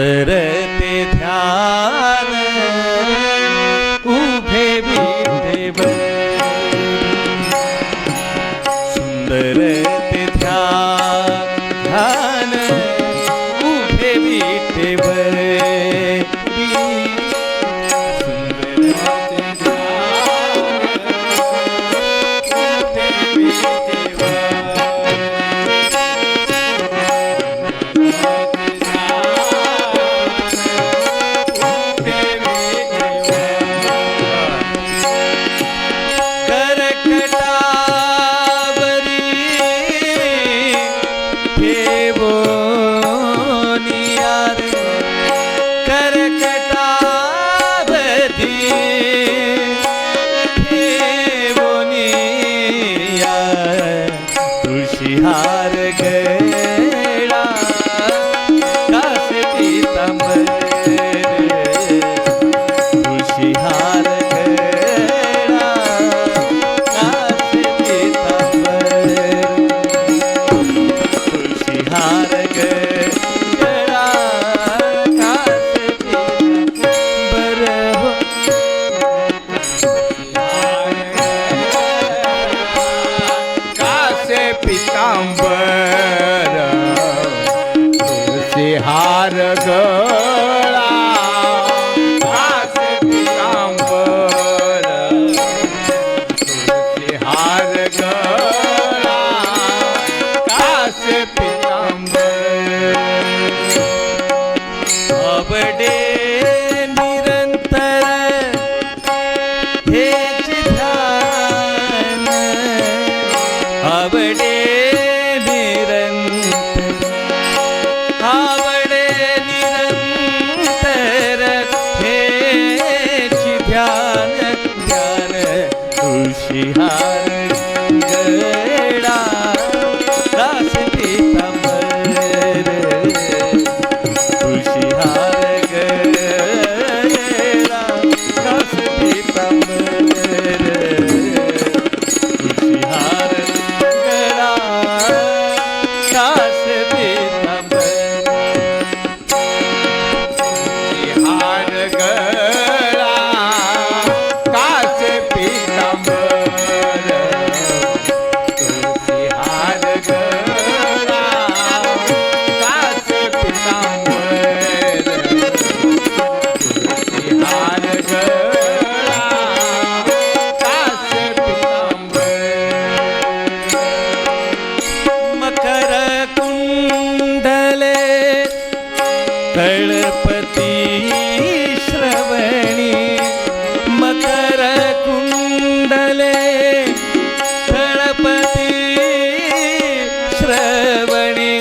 ધરતી થયા કે அவடே गणपती श्रवणी मकर कुंडले गणपती श्रवणी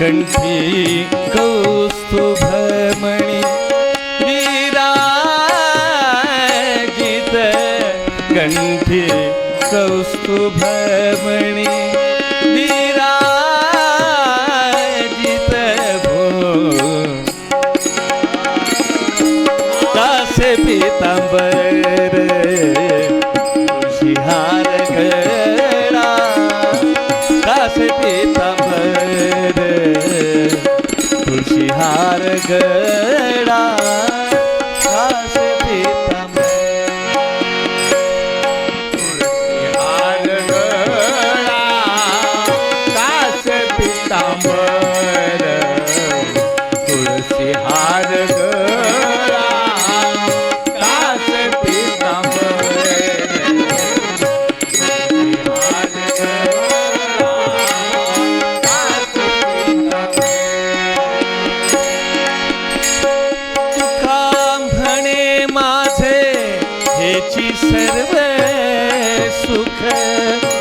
कंठी कौस्तुभमणी वीरा गीत कंठी कौस्तुभ Good. ਸਰਵੇ ਸੁਖ।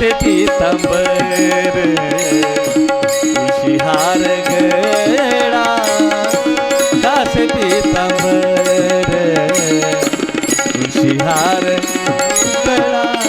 कासे पितांबर हार गळा कासे पितांबर हार गळा